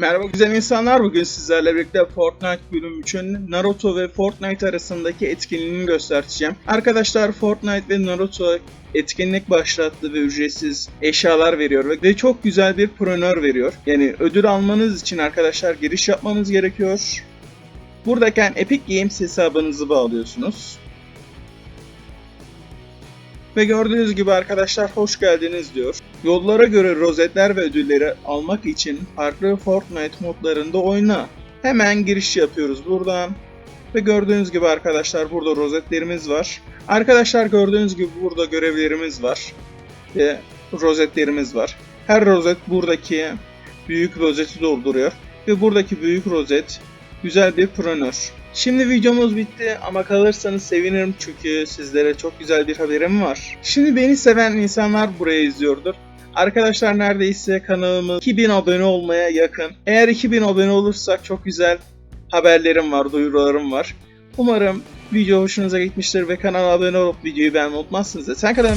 Merhaba güzel insanlar bugün sizlerle birlikte Fortnite bölüm 3'ün Naruto ve Fortnite arasındaki etkinliğini göstereceğim. Arkadaşlar Fortnite ve Naruto etkinlik başlattı ve ücretsiz eşyalar veriyor ve- çok güzel bir pronör veriyor. Yani ödül almanız için arkadaşlar giriş yapmanız gerekiyor. Buradayken Epic Games hesabınızı bağlıyorsunuz. Ve gördüğünüz gibi arkadaşlar hoş geldiniz diyor. Yollara göre rozetler ve ödülleri almak için farklı Fortnite modlarında oyna. Hemen giriş yapıyoruz buradan. Ve gördüğünüz gibi arkadaşlar burada rozetlerimiz var. Arkadaşlar gördüğünüz gibi burada görevlerimiz var. Ve rozetlerimiz var. Her rozet buradaki büyük rozeti dolduruyor. Ve buradaki büyük rozet güzel bir pronör. Şimdi videomuz bitti ama kalırsanız sevinirim çünkü sizlere çok güzel bir haberim var. Şimdi beni seven insanlar buraya izliyordur. Arkadaşlar neredeyse kanalımız 2000 abone olmaya yakın. Eğer 2000 abone olursak çok güzel haberlerim var, duyurularım var. Umarım video hoşunuza gitmiştir ve kanala abone olup videoyu beğenmeyi unutmazsınız. Sen kadar.